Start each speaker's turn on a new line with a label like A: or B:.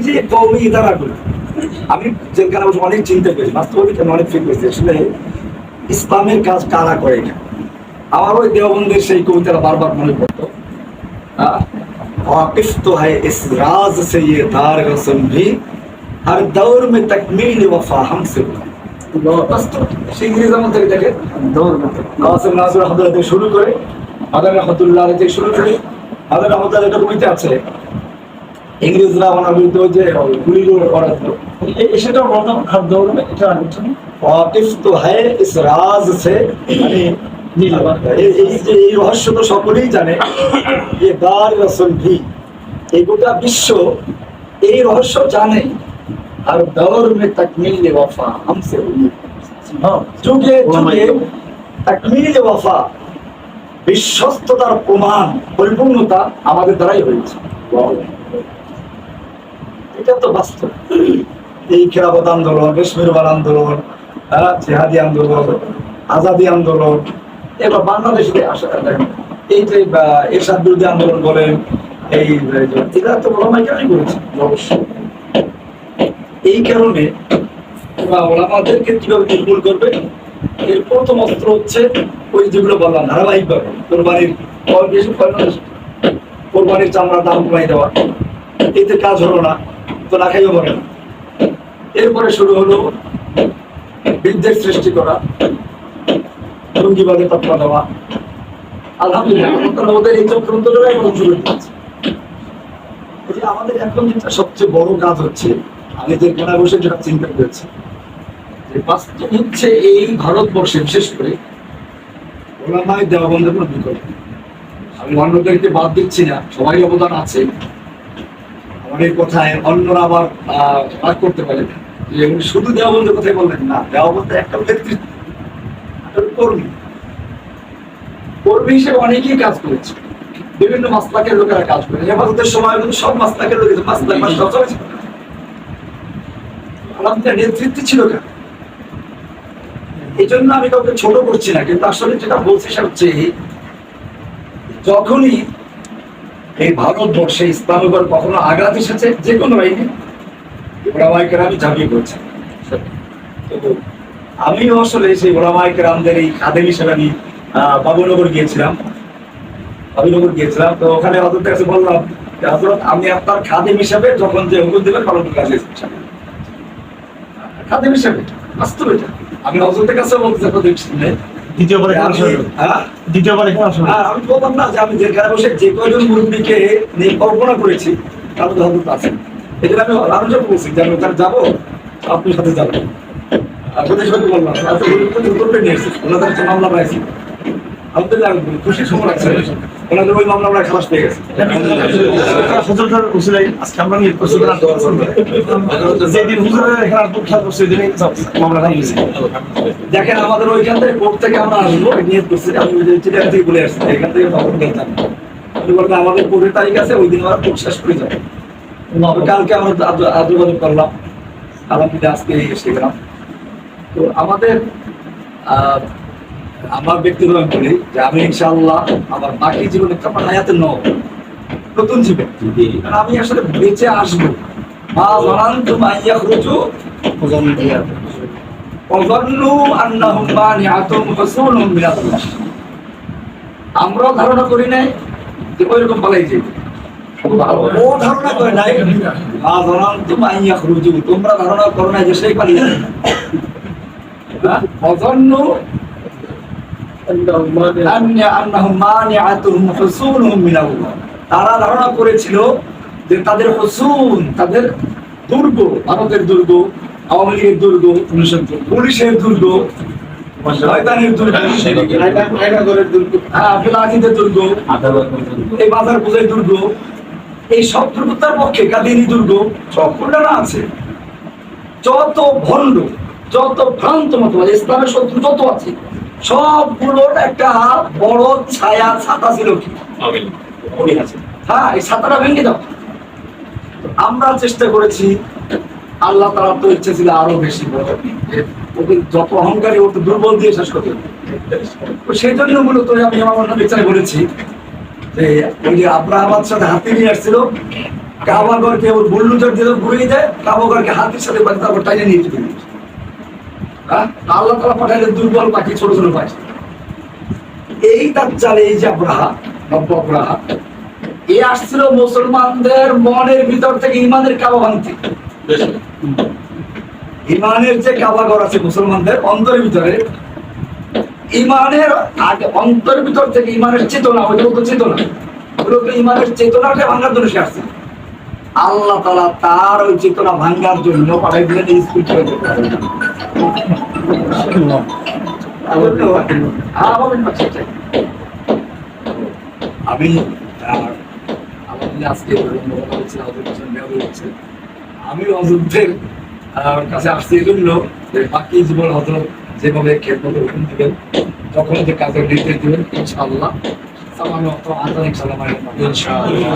A: যে কৌমি ইদারাগুলো আমি জেলখানা বসে অনেক চিন্তা করেছি বাস্তবে কেন অনেক ফিল করেছি আসলে ইসলামের কাজ কারা করে এটা আমার ওই দেওবন্দের সেই কবিতাটা বারবার মনে পড়তো আহ, वाकिफ तो है इस राज से ये दार रसम भी हर दौर में तकमील वफा हमसे हुआ বাস্তব সেই ইংরেজ আমার থেকে দেখে কাসিম নাজর আহমদ থেকে শুরু করে আদার রহমতুল্লাহ আলী থেকে শুরু করে আদার রহমতুল্লাহ একটা কবিতা আছে ইংরেজরা বিরুদ্ধে যে করা
B: সেটা এটা
A: তো ইস রাজ সে মানে এই রহস্য তো সকলেই জানে যে দার ভি। এই গোটা বিশ্ব এই রহস্য জানে। আর দৌর মে তকমিল ওয়াফা
B: হামসে
A: যুগে oh যুগে ওয়াফা বিশ্বস্ততার প্রমাণ পরিপূর্ণতা আমাদের দ্বারাই হয়েছে। এটা তো বাস্তব। এই খেলাপথ আন্দোলন কাশ্মীরবাদ আন্দোলন হ্যাঁ, জেহাদি আন্দোলন আজাদি আন্দোলন এবার বাংলাদেশে আসা এই যে এরশাদ বিরোধী আন্দোলন বলেন এই এটা তো ওলামাই কেনই করেছে অবশ্যই। এই কারণে ওলামাদেরকে কীভাবে নির্মূল করবে? এর প্রথম অস্ত্র হচ্ছে ওই যেগুলো বললাম ধারাবাহিকভাবে কোরবানির? কোরবানির চামড়ার দাম কমাই দেওয়া। এতে কাজ হলো না। তো না খাইও মরে না এরপরে শুরু হলো বিদ্যের সৃষ্টি করা জঙ্গিবাদে তৎপর দেওয়া। আলহামদুলিল্লাহ ওদের এই চক্রান্তটাই আমাদের এখন যেটা সবচেয়ে বড় কাজ হচ্ছে, আমি যে কেনা বসে যেটা চিন্তা করেছি, যে বাস্তব হচ্ছে এই ভারতবর্ষে, বিশেষ করে ওলামায় দেওয়াবন্ধের কোনো বিকল্প আমি অন্যদেরকে বাদ দিচ্ছি না, সবাই অবদান আছে। এই কথায় অন্যরা আবার আহ, করতে পারে যে শুধু দেওয়াবন্ধের কথাই বললেন না দেওয়াবন্ধে একটা নেতৃত্ব কর্মী। কর্মী হিসেবে অনেকেই কাজ করেছে। বিভিন্ন মাসলাকের লোকেরা কাজ করে। হেফাজতের সময় কিন্তু সব মাসলাকের লোক ছিল। আলহামদুলিল্লাহ নেতৃত্ব ছিল কেন? এই জন্য আমি কাউকে ছোট করছি না কিন্তু আসলে যেটা বলছি সেটা হচ্ছে যখনই এই ভারতবর্ষে ইসলাম উপর কখনো আঘাত এসেছে? যে কোনো আইনে ওলামাইকের আমি ঝাঁপিয়ে পড়ছি। তো আমিও আসলে সেই ওলামাইকের আমাদের এই খাদেম হিসেবে আমি বাবুনগর গিয়েছিলাম। বাবুনগর গিয়েছিলাম। তো ওখানে হজরতের কাছে বললাম যে, হজরত আমি আপনার খাদেম হিসেবে যখন যে হুকুম দেবেন পালন কাজে খাদেম হিসেবে বাস্তব আমি হজরতের কাছে বলতে চাই
B: দ্বিতীয়বার এখানে আসলে
A: আমি-?
B: দ্বিতীয়বার
A: বললাম না যে আমি যেখানে বসে যে কয়জন মুরব্বীকে নিয়ে কল্পনা করেছি তার তো হজরত আছে। এই জন্য আমি আলোচনা বলছি যে আমি ওখানে যাব আপনার সাথে যাব। আপনাদের সাথে বললাম আমি উত্তরটা নিয়ে এসেছি ওনাদের মামলা পাইছি। আলহামদুলিল্লাহ খুশি সময় আছে ওনাদের ওই মামলা আমরা খালাস পেয়ে গেছি।
B: হুজুরটার উসিলাই আজকে আমরা নিয়ে করছি যেদিন হুজুরের এখানে আসব খেয়াল করছি ওইদিনই মামলা খাই গেছি
A: দেখেন আমাদের ওইখান থেকে কোর্ট থেকে আমরা আসব নিয়ে আমি থেকে বলে আসছি এখান থেকে উনি বললেন আমাদের কোর্টের তারিখ আছে ওই দিন আমরা কোর্ট শেষ করে যাব। কালকে আমরা আদ্রবাদন করলাম। আলহামদুলিল্লাহ আজকে এসে গেলাম। তো আমাদের আহ, আমার ব্যক্তিগত আমি বলি যে আমি ইনশাআল্লাহ আমার বাকি জীবনে আমার হায়াতে ন নতুন জীবন। আমি আসলে বেঁচে আসব। মা জানান্তু মা ইয়াখরুজু অজন্নু আন্নাহুম মানিআতুম হুসুলুম মিনাল্লাহ। আমরাও ধারণা করি নাই যে ওইরকম পালাই যাবে ও ধারণা করে নাই মা জানান্তু মা ইয়াখরুজু। তোমরা ধারণা করো না যে সেই পালিয়ে যাবে হ্যাঁ? অজন্নু আন্না আন্নাহুম মানিআতুহুম হুসুলুহুম মিনাল্লাহ তারা ধারণা করেছিল যে তাদের হসুন তাদের দুর্গ ভারতের দুর্গ আওয়ামী লীগের দুর্গ পুলিশের দুর্গ শয়তানের দুর্গ হ্যাঁ দুর্গ এই বাজার পূজায় দুর্গ এই সব পক্ষে কাদিনী দুর্গ আছে। যত ভণ্ড যত ভ্রান্ত মত ইসলামের শত্রু যত আছে সবগুলোর একটা বড় ছায়া ছাতা ছিল কি? হ্যাঁ এই ছাতাটা ভেঙে দাও। আমরা চেষ্টা করেছি আল্লাহ তারা তো ইচ্ছে ছিল আরও বেশি ওদের যত অহংকারী তো দুর্বল দিয়ে শেষ করতে সেই জন্য মূলত আমি আমার বিচারে বলেছি যে ওই যে আব্রাহামার সাথে হাতি নিয়ে আসছিল কাবাগরকে ওর বুল্লুজার দিয়ে ঘুরিয়ে দেয় কাবাগরকে হাতের সাথে তারপর টাইনে নিয়ে চলে হ্যাঁ? আল্লাহ তালা পাঠাইলে দুর্বল পাখি ছোট ছোট পাখি। এই তার চালে এই যে আব্রাহা নব্য আব্রাহা এ আসছিল মুসলমানদের মনের ভিতর থেকে ইমানের কাবা ভাঙতে। ইমানের যে কাবাগর আছে মুসলমানদের অন্তরের ভিতরে ইমানের আগে অন্তরের ভিতর থেকে ইমানের চেতনা ওইটা বলতো চেতনা। ওগুলো হলো ইমানের চেতনাটা ভাঙার জন্য সে আসছে। আল্লাহ তালা তার ওই চেতনা ভাঙার জন্য। আমি। আমি আহ, কাছে আসছি এই জন্য বাকি জীবন হজরত যেভাবে খেদমত হুকুম দিবেন তখন যে কাজের নির্দেশ দিবেন ইনশাআল্লাহ সামান্য আন্তরিক সালাম আলাইকুম।
B: ইনশাআল্লাহ